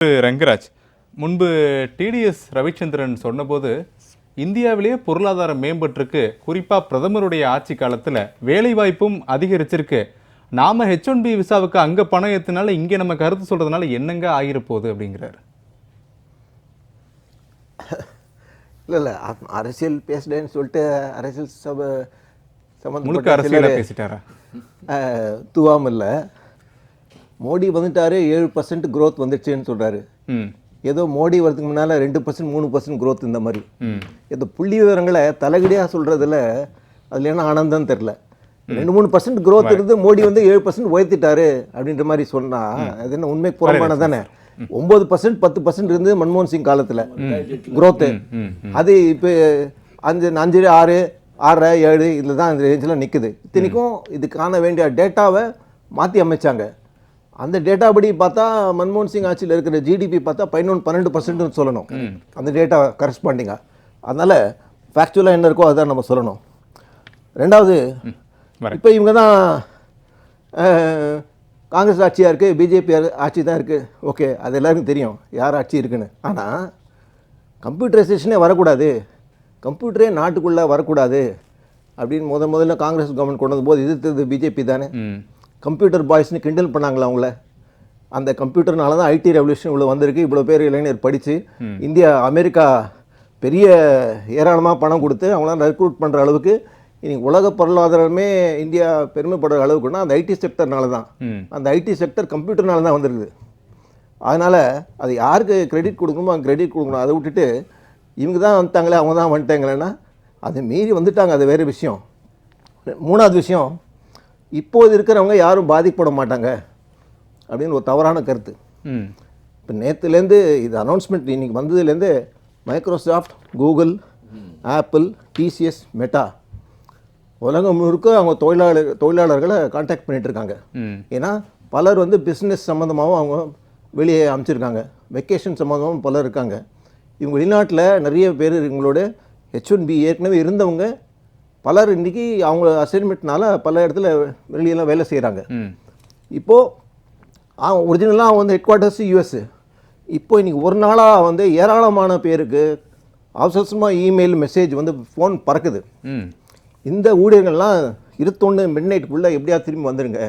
ரங்கராஜ் முன்பு டிடிஎஸ் ரவிச்சந்திரன் சொன்னபோது இந்தியாவிலேயே பொருளாதாரம் மேம்பட்டிருக்கு. குறிப்பாக பிரதமருடைய ஆட்சி காலத்தில் வேலைவாய்ப்பும் அதிகரிச்சிருக்கு. நாம ஹெச் ஒன் பி விசாவுக்கு அங்கே பணம் ஏற்றினால இங்கே நம்ம கருத்து சொல்றதுனால என்னங்க ஆகிரப்போகுது அப்படிங்கிறாரு. இல்லை இல்லை அரசியல் பேசுறேன்னு சொல்லிட்டு அரசியல் சபை முழுக்க சம்மந்தப்பட்ட அரசியலாக பேசிட்டாரா? அஹ், தூவாம இல்லை. மோடி வந்துட்டாரு ஏழு பர்சன்ட் க்ரோத் வந்துடுச்சுன்னு சொல்றாரு. ம். ஏதோ மோடி வரதுக்கு முன்னால ரெண்டு பர்சன்ட் மூணு பர்சன்ட் க்ரோத் இந்த மாதிரி. இந்த புள்ளி விவரங்களை தலைகடியாக சொல்றதுல அதுல என்ன ஆனந்தம் தெரில ரெண்டு மூணு பர்சன்ட் க்ரோத் இருந்து மோடி வந்து ஏழு பர்சன்ட் உயர்த்திட்டாரு அப்படின்ற மாதிரி சொன்னா அது என்ன உண்மை புறம்பான தானே? ஒன்பது பர்சன்ட் பத்து பர்சன்ட் இருந்து மன்மோகன் சிங் காலத்துல. growth. ம் அது இப்போ அஞ்சு அஞ்சு ஆறு ஆறரை ஏழு இதில் தான் இந்த ரேஞ்சில் நிற்குது இத்தனைக்கும் இது காண வேண்டிய டேட்டாவை மாற்றி அமைச்சாங்க. அந்த டேட்டா படி பார்த்தா மன்மோகன் சிங் ஆட்சியில் இருக்கிற ஜிடிபி பார்த்தா பதினொன்று பன்னெண்டு பர்சன்ட்னு சொல்லணும். அந்த டேட்டா கரஸ்பாண்டிங்காக அதனால் ஃபேக்சுவலாக என்ன இருக்கோ அதான் நம்ம சொல்லணும். ரெண்டாவது. இப்போ இவங்க தான் காங்கிரஸ் ஆட்சியாக இருக்குது பிஜேபி ஆட்சி தான் இருக்குது ஓகே அது எல்லாருக்கும் தெரியும் யார் ஆட்சி இருக்குன்னு. ஆனால் கம்ப்யூட்டரைசேஷனே வரக்கூடாது. கம்ப்யூட்டரே நாட்டுக்குள்ளே வரக்கூடாது. அப்படின்னு முத முதல்ல காங்கிரஸ் கவர்மெண்ட் கொண்டு வந்தபோது எதிர்த்தது பிஜேபி தானே. கம்ப்யூட்டர் பாய்ஸ்னு கிண்டல் பண்ணாங்களா அவங்கள. அந்த கம்ப்யூட்டர்னால தான் ஐடி ரெவல்யூஷன் இவ்வளோ வந்திருக்கு. இவ்வளோ பேர் இளைஞர் படித்து இந்தியா அமெரிக்கா பெரிய ஏராளமாக பணம் கொடுத்து அவங்களாம் ரெக்ரூட் பண்ணுற அளவுக்கு இன்னைக்கு உலக பொருளாதாரமே இந்தியா பெருமைப்படுற அளவுக்குன்னா அந்த ஐடி செக்டர்னால தான். அந்த ஐடி செக்டர் கம்ப்யூட்டர்னால தான் வந்திருக்குது. அதனால் அது யாருக்கு கிரெடிட் கொடுக்கணுமோ அவங்க கிரெடிட் கொடுக்கணும். அதை விட்டுட்டு இவங்க தான் வந்துட்டாங்களே அவங்க தான் வந்துட்டாங்களேன்னா அதை மீறி வந்துட்டாங்க. அது வேறு விஷயம். மூணாவது விஷயம் இப்போது இருக்கிறவங்க யாரும் பாதிக்கப்பட மாட்டாங்க அப்படின்னு ஒரு தவறான கருத்து. ம். இப்போ நேற்றுலேருந்து இது அனௌன்ஸ்மெண்ட் இன்னைக்கு வந்ததுலேருந்து Microsoft Google Apple TCS Meta உலகம் முழுக்க அவங்க தொழிலாளர் தொழிலாளர்களை காண்டாக்ட் ம். ஏன்னா பலர் வந்து பிஸ்னஸ் சம்மந்தமாகவும் அவங்க வெளியே அமைச்சிருக்காங்க. வெக்கேஷன் சம்மந்தமாகவும் பலர் இருக்காங்க. இவங்க வெளிநாட்டில் நிறைய பேர் இவங்களோட ஹெச் ஒன் பி ஏற்கனவே இருந்தவங்க பலர் இன்றைக்கி அவங்க அசைன்மெண்ட்னால பல இடத்துல வெளியெல்லாம் வேலை செய்கிறாங்க இப்போது அவன் ஒரிஜினலாக வந்து ஹெட் குவார்ட்டர்ஸ் யூஎஸ் இப்போ இன்னைக்கு ஒரு நாளாக வந்து ஏராளமான பேருக்கு அவசரமாக இமெயில் மெசேஜ் வந்து ஃபோன் பறக்குது. இந்த ஊழியர்கள்லாம் இருபத்தொன்று மிட் நைட்டுக்குள்ளே எப்படியா திரும்பி வந்துடுங்க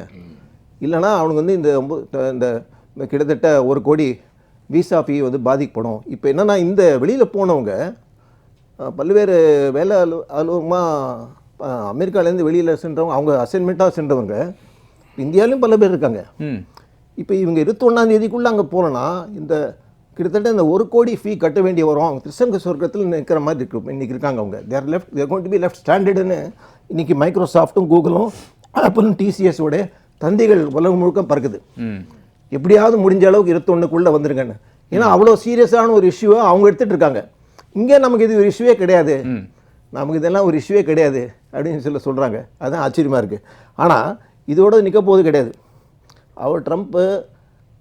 இல்லைனா அவனுக்கு வந்து இந்த இந்த கிட்டத்தட்ட ஒரு கோடி விசா ஃபீ வந்து பாதிக்கப்படும். இப்போ என்னென்னா இந்த வெளியில் போனவங்க பல்வேறு வேலை அலு அலுவலகமாக அமெரிக்காலேருந்து வெளியில் சென்றவங்க அவங்க அசைன்மெண்ட்டாக சென்றவங்க இந்தியாவிலையும் பல பேர் இருக்காங்க. இப்போ இவங்க இருபத்தொன்னாம் தேதிக்குள்ளே அங்கே போனோன்னா இந்த கிட்டத்தட்ட இந்த ஒரு கோடி ஃபீ கட்ட வேண்டிய வரும். அவங்க திருசங்க சொர்க்கத்தில் நிற்கிற மாதிரி இருக்கு. இன்னைக்கு இருக்காங்க அவங்க. They're left they're going to be left ஸ்டாண்டர்டுன்னு இன்னைக்கு மைக்ரோசாஃப்ட்டும் கூகுளும் ஆப்பிளும் டிசிஎஸோட தந்திகள் உலகம் முழுக்க பறக்குது. எப்படியாவது முடிஞ்ச அளவுக்கு இருபத்தொன்னுக்குள்ளே வந்துருங்கன்னு. ஏன்னா அவ்வளோ சீரியஸான ஒரு இஷ்யூவை அவங்க எடுத்துகிட்டு இருக்காங்க. இங்கே நமக்கு இது ஒரு இஷ்யூவே கிடையாது. நமக்கு இதெல்லாம் ஒரு இஷ்யூவே கிடையாது அப்படின்னு சொல்லி சொல்கிறாங்க அதுதான் ஆச்சரியமாக இருக்குது ஆனால் இதோட நிற்க போவது கிடையாது. அவர் ட்ரம்ப்பு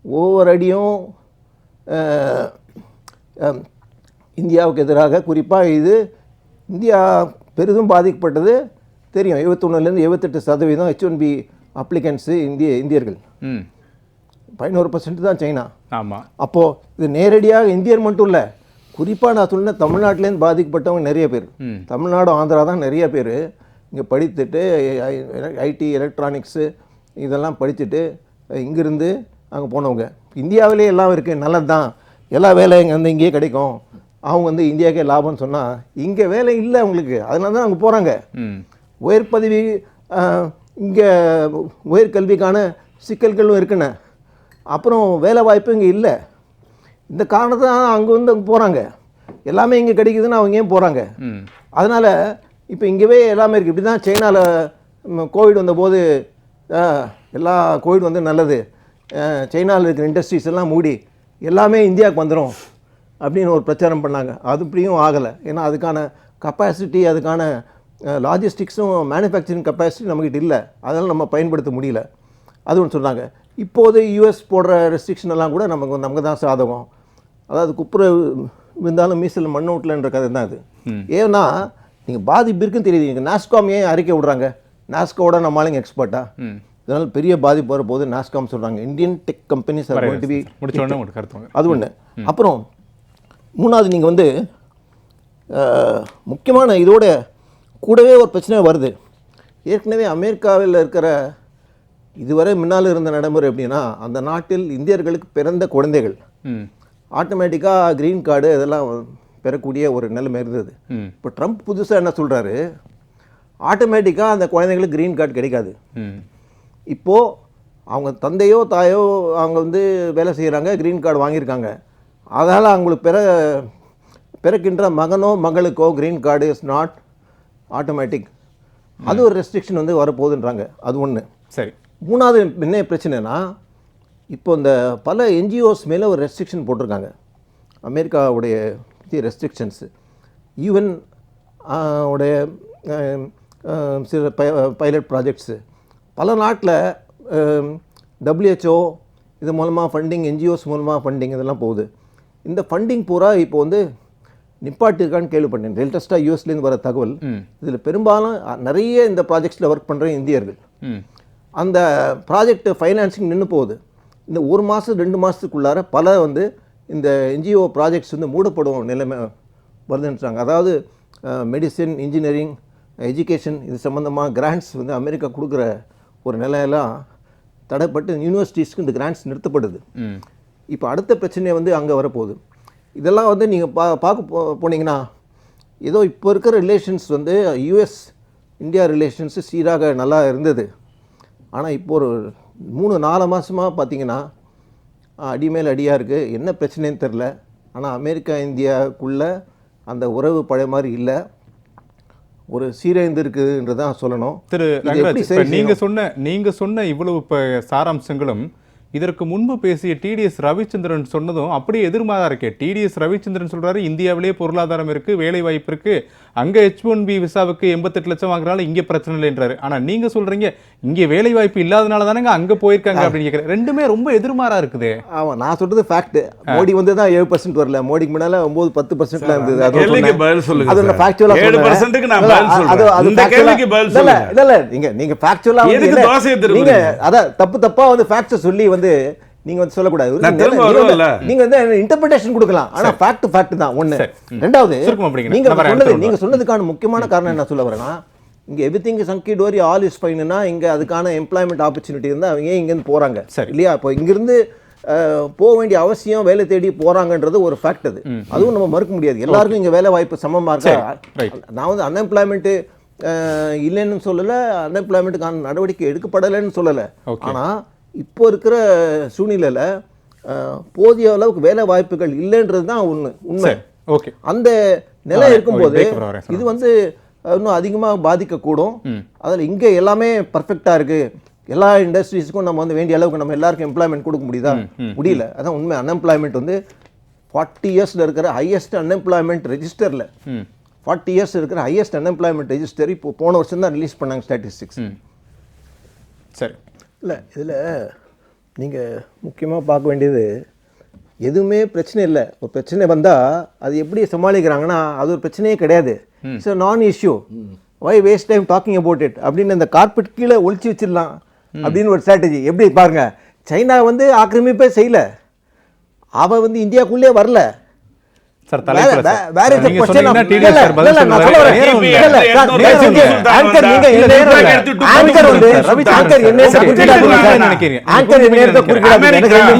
ஒவ்வொரு அடியும் இந்தியாவுக்கு எதிராக குறிப்பாக இது இந்தியா பெரிதும் பாதிக்கப்பட்டது. தெரியும். எழுபத்தொன்னுலேருந்து எழுபத்தெட்டு சதவீதம் ஹெச் ஒன் பி அப்ளிகன்ஸு இந்திய இந்தியர்கள். பதினோரு பர்சன்ட் தான் சைனா. ஆமாம் அப்போது இது நேரடியாக இந்தியர் மட்டும் இல்லை குறிப்பாக நான் சொன்ன தமிழ்நாட்டிலேருந்து பாதிக்கப்பட்டவங்க நிறைய பேர். தமிழ்நாடு ஆந்திரா தான் நிறைய பேர். இங்கே படித்துட்டு ஐடி எலக்ட்ரானிக்ஸு இதெல்லாம் படிச்சுட்டு இங்கிருந்து அங்கே போனவங்க. இந்தியாவிலே எல்லாம் இருக்குது நல்லது தான் எல்லா வேலையும் இங்கே வந்து இங்கேயே கிடைக்கும். அவங்க வந்து இந்தியாவுக்கே லாபம்னு சொன்னால் இங்கே வேலை இல்லை அவங்களுக்கு. அதனால தான் அங்கே போகிறாங்க ம். உயர் பதவி இங்கே உயர்கல்விக்கான சிக்கல்களும் இருக்குண்ணே அப்புறம் வேலை வாய்ப்பு இங்கே இல்லை. இந்த காரணத்தை அங்கே வந்து அங்கே போகிறாங்க எல்லாமே இங்கே கிடைக்குதுன்னு அவங்க ஏன் போகிறாங்க அதனால் இப்போ இங்கேவே எல்லாமே இருக்குது இப்படி தான் சைனாவில் கோவிட் வந்தபோது எல்லா கோவிட் வந்து நல்லது. சைனாவில் இருக்கிற இண்டஸ்ட்ரீஸ் எல்லாம் மூடி எல்லாமே இந்தியாவுக்கு வந்துடும் அப்படின்னு ஒரு பிரச்சாரம் பண்ணாங்க. அது இப்படியும் ஆகலை. ஏன்னா அதுக்கான கப்பாசிட்டி அதுக்கான லாஜிஸ்டிக்ஸும் மேனுஃபேக்சரிங் கப்பாசிட்டி நம்மக்கிட்ட இல்லை. அதனால் நம்ம பயன்படுத்த முடியல. அது ஒன்று சொன்னாங்க இப்போது யூஎஸ் போடுற ரெஸ்ட்ரிக்ஷன் எல்லாம் கூட நமக்கு நமக்கு தான் சாதகம். அதாவது குப்புற விழுந்தாலும் மீசல் மண் விட்டலன்ற கதை தான் அது. ஏன்னா நீங்கள் பாதிப்பு இருக்குன்னு தெரியுது. நீங்கள் நாஸ்காம் ஏன் அறிக்கை விடுறாங்க? நாஸ்கோட நம்ம ஆளுங்க எக்ஸ்பர்ட்டா இதனால் பெரிய பாதிப்பு வரப்போகுது. நாஸ்காம் சொல்கிறாங்க Indian tech companies are going to be அது ஒன்று அப்புறம் மூணாவது நீங்கள் வந்து முக்கியமான இதோட கூடவே ஒரு பிரச்சனை வருது. ஏற்கனவே அமெரிக்காவில் இருக்கிற இதுவரை முன்னால் இருந்த நடைமுறை எப்படின்னா அந்த நாட்டில் இந்தியர்களுக்கு பிறந்த குழந்தைகள். ஆட்டோமேட்டிக்காக க்ரீன் கார்டு இதெல்லாம் பெறக்கூடிய ஒரு நிலைமை இருந்தது. இப்போ ட்ரம்ப் புதுசாக என்ன சொல்கிறாரு ஆட்டோமேட்டிக்காக அந்த குழந்தைங்களுக்கு க்ரீன் கார்டு கிடைக்காது. இப்போது அவங்க தந்தையோ தாயோ அவங்க வந்து வேலை செய்கிறாங்க க்ரீன் கார்டு வாங்கியிருக்காங்க. அதனால் அவங்களுக்கு பிற பிறக்கின்ற மகனோ மகளுக்கோ green card is not automatic அது ஒரு ரெஸ்ட்ரிக்ஷன் வந்து வரப்போகுதுன்றாங்க. அது ஒன்று சரி. மூணாவது என்ன பிரச்சனைனா இப்போ இந்த பல என்ஜிஓஸ் மேலே ஒரு ரெஸ்ட்ரிக்ஷன் போட்டிருக்காங்க. அமெரிக்காவுடைய ரெஸ்ட்ரிக்ஷன்ஸு ஈவன் உடைய சில பைலட் ப்ராஜெக்ட்ஸு பல நாட்டில் டபிள்யூஹெச்ஓ இது மூலமாக ஃபண்டிங் என்ஜிஓஸ் மூலமாக ஃபண்டிங் இதெல்லாம் போகுது. இந்த ஃபண்டிங் பூரா இப்போ வந்து நிப்பாட்டிருக்கான்னு கேள்விப்பட்டேன். லேட்டஸ்ட்டாக யூஎஸ்லேருந்து வர தகவல். இதில் பெரும்பாலும் நிறைய இந்த ப்ராஜெக்ட்ஸில் ஒர்க் பண்ணுற இந்தியர்கள். அந்த ப்ராஜெக்ட் ஃபைனான்சிங் நின்று போகுது. இந்த ஒரு மாதம் ரெண்டு மாதத்துக்குள்ளார பல வந்து இந்த என்ஜிஓ ப்ராஜெக்ட்ஸ் வந்து மூடப்படும் நிலைமை வருதுன்றாங்க. அதாவது மெடிசின் இன்ஜினியரிங் எஜுகேஷன் இது சம்மந்தமாக கிராண்ட்ஸ் வந்து அமெரிக்கா கொடுக்குற ஒரு நிலையெல்லாம் தடைப்பட்டு யூனிவர்சிட்டிஸ்க்கு இந்த கிராண்ட்ஸ் நிறுத்தப்படுது. இப்போ அடுத்த பிரச்சனை வந்து அங்கே வரப்போகுது. இதெல்லாம் வந்து நீங்கள் பா பார்க்க போ போனீங்கன்னா ஏதோ இப்போ இருக்கிற ரிலேஷன்ஸ் வந்து யூஎஸ் இந்தியா ரிலேஷன்ஸ் சீராக நல்லா இருந்தது. ஆனால் இப்போ ஒரு மூணு நாலு மாதமாக பார்த்தீங்கன்னா அடி மேல் அடியாக இருக்குது என்ன பிரச்சனைன்னு தெரில ஆனால் அமெரிக்கா இந்தியாவுக்குள்ள அந்த உறவு பழைய மாதிரி இல்லை. ஒரு சீரழிந்து இருக்குன்றதான் சொல்லணும். திரு நீங்க சொன்ன நீங்க சொன்ன இவ்வளவு சாராம்சங்களும் இதற்கு முன்பு பேசிய டிடிஎஸ் ரவிச்சந்திரன் சொன்னதும் அப்படியே எதிர்மாறா இருக்கே. டிடிஎஸ் ரவிச்சந்திரன் சொல்றாரு இந்தியாவிலேயே பொருளாதாரம் இருக்கு வேலை வாய்ப்பு இருக்கு. அங்க ஹெச் ஒன் பி விசாவுக்கு எண்பத்தெட்டு லட்சம் வாங்குறாலும் இங்க பிரச்சனை இல்லைன்றாரு ஆனா நீங்க சொல்றீங்க இங்க வேலை வாய்ப்பு இல்லாதனால தானங்க அங்க போயிருக்காங்க அப்படின்னு கேக்குறேன். ரெண்டுமே ரொம்ப எதிர்மாறா இருக்குதே. ஆமாம் நான் சொல்றது ஃபேக்ட் மோடி வந்து தான் ஏழு பர்சன்ட் வரல. மோடிக்கு முன்னால ஒன்பது பத்து பர்சன்ட்ல இருந்தது. அது சொல்லுங்க அது ஏழு நான் பதில் அது- சொல்றேன். அது கேள்விக்கு பதில் இல்ல, இல்ல, சொல்லுங்க. இல்ல, இல்ல, நீங்க நீங்க factual ஆ வந்து எதுக்கு இல்ல, தோசையை திருப்புறீங்க? நீங்க அதான் தப்பு தப்பா வந்து ஃபேக்ட்ஸ் சொல்லி வந்து வந்து சொல்லக்கூடாது நீங்க வந்து- வருவேன்ல. நீங்க வந்து இன்டர்பிரேஷன் கொடுக்கலாம் ஆனா ஃபேக்ட் ஃபேக்ட் தான் ஒண்ணு. ம். ரெண்டாவது. நீங்க சொன்னது நீங்க சொன்னதுக்கான முக்கியமான காரணம் என்ன சொல்ல வரேன்னா இங்க everything is hunky dory all is ஃபைன்னா இங்க அதுக்கான எம்ப்ளாய்மெண்ட் ஆப்பர்ச்சுனிட்டி இருந்தா அவங்க ஏன் இங்கேருந்து போறாங்க சரி. இல்லையா இப்போ இங்கிருந்து போக வேண்டிய அவசியம் வேலை தேடி போறாங்கன்றது ஒரு ஃபேக்ட் அது அதுவும் நம்ம மறுக்க முடியாது எல்லாருக்கும் இங்க வேலை வாய்ப்பு சமமா இருக்கா. நான் வந்து அன்எம்ப்ளாய்மெண்ட்டு இல்லைன்னு சொல்லலை அன்எம்ப்ளாய்மெண்ட்டுக்கான நடவடிக்கை எடுக்கப்படலைன்னு சொல்லலை Okay. இப்போ இருக்கிற சூழ்நிலையில போதிய அளவுக்கு வேலை வாய்ப்புகள் இல்லைன்றது தான் உண்மை. உண்மை ஓகே. அந்த நிலை. இருக்கும்போது. இது வந்து இன்னும் அதிகமாக பாதிக்கக்கூடும். அதில் இங்கே எல்லாமே பர்ஃபெக்டாக இருக்கு. எல்லா இண்டஸ்ட்ரீஸுக்கும் நம்ம வந்து வேண்டிய அளவுக்கு நம்ம எல்லாருக்கும் எம்ப்ளாய்மெண்ட் கொடுக்க முடியுதா? முடியல. அதான் உண்மை. அன்எம்ப்ளாய்மெண்ட் வந்து ஃபார்ட்டி இயர்ஸில் இருக்கிற ஹையஸ்ட் அன்எம்ப்ளாய்மெண்ட் ரெஜிஸ்டரில் ஃபார்ட்டி இயர்ஸ் இருக்கிற ஹையஸ்ட் அன்எம்ப்ளாய்மெண்ட் ரெஜிஸ்டர் இப்போ போன வருஷம் தான் ரிலீஸ் பண்ணாங்க ஸ்டாட்டிஸ்டிக்ஸ் சரி. இல்லை இதில் நீங்கள் முக்கியமாக பார்க்க வேண்டியது எதுவுமே பிரச்சனை இல்லை. ஒரு பிரச்சனை வந்தால் அது எப்படி சமாளிக்கிறாங்கன்னா அது ஒரு பிரச்சனையே கிடையாது. It's non issue why waste time talking about it அப்படின்னு இந்த கார்பெட் கீழே ஒழிச்சு வச்சிடலாம் அப்படின்னு ஒரு ஸ்ட்ராட்டஜி எப்படி? பாருங்க. சைனா வந்து ஆக்கிரமிப்பே செய்யல. அவ வந்து இந்தியாக்குள்ளே வரல. சார் தலைப்புல வேற- நினைக்கிறேன்.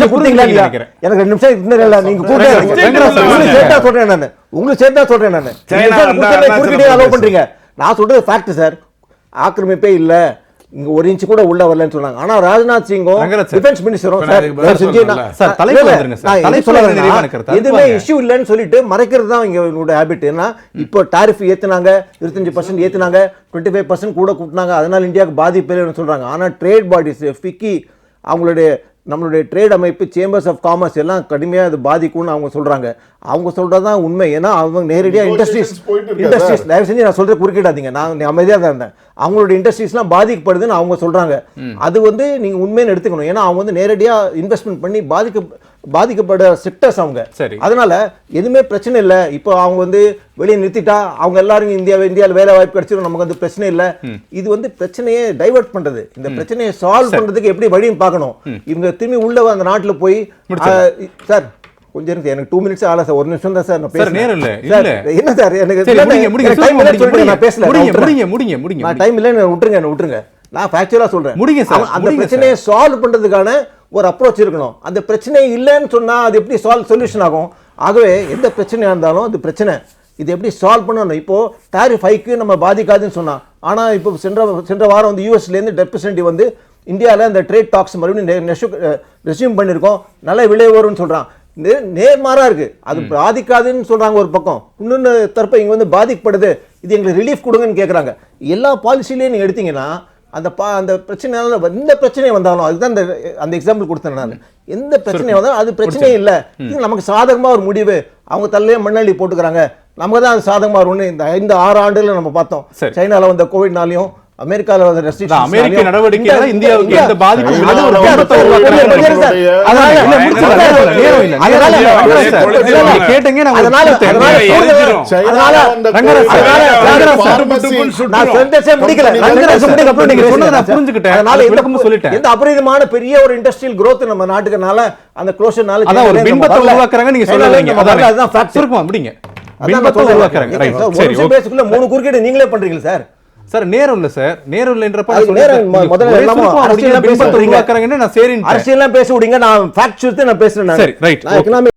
குறுக்கிடாதீங்க. எனக்கு ரெண்டு நிமிஷம் இன்னும். நீங்க உங்களுக்கு சேர்த்தா சொல்றேன் நானு. உங்களுக்கு சேர்த்தா சொல்றேன் நானு. குறுக்கிட்டே பிரதேசம். பண்றீங்க. நான் சொல்றது ஃபேக்ட் சார். ஆக்கிரமிப்பே இல்ல. இங்க ஒரு இன்ச் கூட உள்ள வரலன்னு சொன்னாங்க. ஆனா ராஜ்நாத் சிங்கும். டிஃபென்ஸ் மினிஸ்டரும் சார் தலைப்புல சொல்ல. எதுவுமே இஷ்யூ இல்லைன்னு சொல்லிட்டு மறைக்கிறது தான் இவங்களோட ஹேபிட் ஏன்னா இப்போ டாரிஃப் ஏத்துனாங்க இருபத்தஞ்சு பர்சன்ட் ஏத்துனாங்க டுவெண்ட்டி ஃபைவ் பர்சன்ட் கூட கூட்டினாங்க அதனால இந்தியாவுக்கு பாதிப்பு இல்லைன்னு சொல்றாங்க. ஆனா ட்ரேட் பாடிஸ் ஃபிக்கி அவங்களுடைய நம்மளுடைய ட்ரேட் அமைப்பு சேம்பர்ஸ் ஆஃப் காமர்ஸ் எல்லாம் கடுமையாக அது பாதிக்கும்னு அவங்க சொல்றாங்க. அவங்க சொல்றது தான் உண்மை. ஏன்னா அவங்க நேரடியாக இண்டஸ்ட்ரீஸ் இண்டஸ்ட்ரீஸ் தயவு செஞ்சு நான் சொல்றது குறுக்கிடாதீங்க. நான் அமைதியாக தான் இருந்தேன். அவங்களோட இண்டஸ்ட்ரீஸ்லாம் பாதிக்கப்படுதுன்னு அவங்க சொல்றாங்க. அது வந்து நீங்க உண்மைன்னு எடுத்துக்கணும். ஏன்னா அவங்க வந்து நேரடியாக இன்வெஸ்ட்மெண்ட் பண்ணி பாதிக்க பாதிக்கப்பட்ட செக்டர்ஸ் அவங்க. சரி. அதனால எதுவுமே பிரச்சனை இல்லை. இப்போ அவங்க வந்து வெளியே நிறுத்திட்டா அவங்க எல்லாரும் இந்தியாவை இந்தியாவில் வேலை வாய்ப்பு கிடைச்சிடும் நமக்கு வந்து பிரச்சனை இல்லை. இது வந்து பிரச்சனையை டைவர்ட் பண்றது. இந்த பிரச்சனையை சால்வ் பண்றதுக்கு எப்படி வழின்னு பார்க்கணும். இவங்க திரும்பி உள்ள அந்த நாட்டுல போய் சார். கொஞ்சம் இருக்கு எனக்கு டூ மினிட்ஸ் ஆகல சார். ஒரு நிமிஷம் தான் சார் நான் சார், நேரம் இல்ல, இல்ல. என்ன சார் எனக்கு சரி இல்ல, நான் பேசல நான் முடிங்க. முடிங்க முடிங்க முடிங்க நான் டைம் இல்லைன்னு விட்டுருங்க என்ன விட்டுருங்க. நான் ஃபேக்சுவலா சொல்றேன். முடிங்க சார், அந்த பிரச்சனையை சால்வ் பண்றதுக்கான ஒரு அப்ரோச் இருக்கணும். அந்த பிரச்சனை இல்லைன்னு சொன்னா அது எப்படி சால்வ் சொல்யூஷன் ஆகும்? ஆகவே எந்த பிரச்சனையா இருந்தாலும் அது பிரச்சனை. இது எப்படி சால்வ் பண்ணணும்? இப்போ டாரிஃப் ஹைக்கு நம்ம பாதிக்காதுன்னு சொன்னா. ஆனா இப்போ சென்ற சென்ற வாரம் வந்து யூஎஸ்ல இருந்து ரெப்ரசன்டேட்டிவ் வந்து இந்தியாவில் இந்த ட்ரேட் டாக்ஸ் மறுபடியும் ரெஸ்யூம் பண்ணியிருக்கோம். நல்ல விலை வரும்னு சொல்றான். நே- நேர்மாறா இருக்கு. அது பாதிக்காதுன்னு சொல்றாங்க ஒரு பக்கம். இன்னொன்று தரப்ப இங்க வந்து பாதிக்கப்படுது. இது எங்களுக்கு ரிலீஃப் கொடுங்கன்னு கேக்குறாங்க. எல்லா பாலிசிலையும் நீங்க எடுத்தீங்கன்னா அந்த பா அந்த பிரச்சனையால எந்த பிரச்சனை வந்தாலும் அதுதான் அந்த அந்த எக்ஸாம்பிள் கொடுத்தேன் நான். எந்த பிரச்சனை வந்தாலும் அது பிரச்சனையே இல்லை. இது நமக்கு சாதகமா ஒரு முடிவு. அவங்க தலையிலே மண்ணள்ளி போட்டுக்கிறாங்க. நமக்கு தான் அது சாதகமா வரும்னு இந்த ஐந்து ஆறு ஆண்டுல நம்ம பார்த்தோம். சைனால வந்த கோவிட்னாலையும் அமெரிக்கால வந்த restrictions அமெரிக்க நடவடிக்கையால இந்த- இந்தியாவுக்கு இந்த- எந்த பாதிப்பும் அது இல்லாத ஒரு ஒரு உருவாக்குறாங்க. அதனால இல்ல, முடிச்சிடலாம். இல்ல, இல்ல. அதனால இல்ல. இல்ல, நீங்க கேட்டீங்க, நான் அதனால அதனால முடிக்கல. ரங்கராஜ் முடிக்க அப்புறம் நீங்க சொன்னதை நான். புரிஞ்சுக்கிட்டேன். அதனால விளக்கமும் சொல்லிட்டேன். எந்த அபரிதமான பெரிய ஒரு இண்டஸ்ட்ரியல் growth நம்ம நாட்டுக்குனால அந்த க்ளோஷர்னால அதான் ஒரு பிம்பத்தை உருவாக்குறாங்க நீங்க சொல்லுவீங்க அதான் அதான் fact. சுருக்கமா முடிங்க பிம்பத்தை. உருவாக்குறாங்க ரைட் சார், மூணு குறுக்கீடு நீங்களே பண்றீங்க சார் சார் நேரம் இல்ல சார் நேரம் இல்லன்றப்ப முதல்ல நான் சரின்ட்டேன். அரசியல்லாம் பேச விடுங்க நான் ஃபேக்ட் நான் பேசுறேன். சரி, எக்கனாமிக்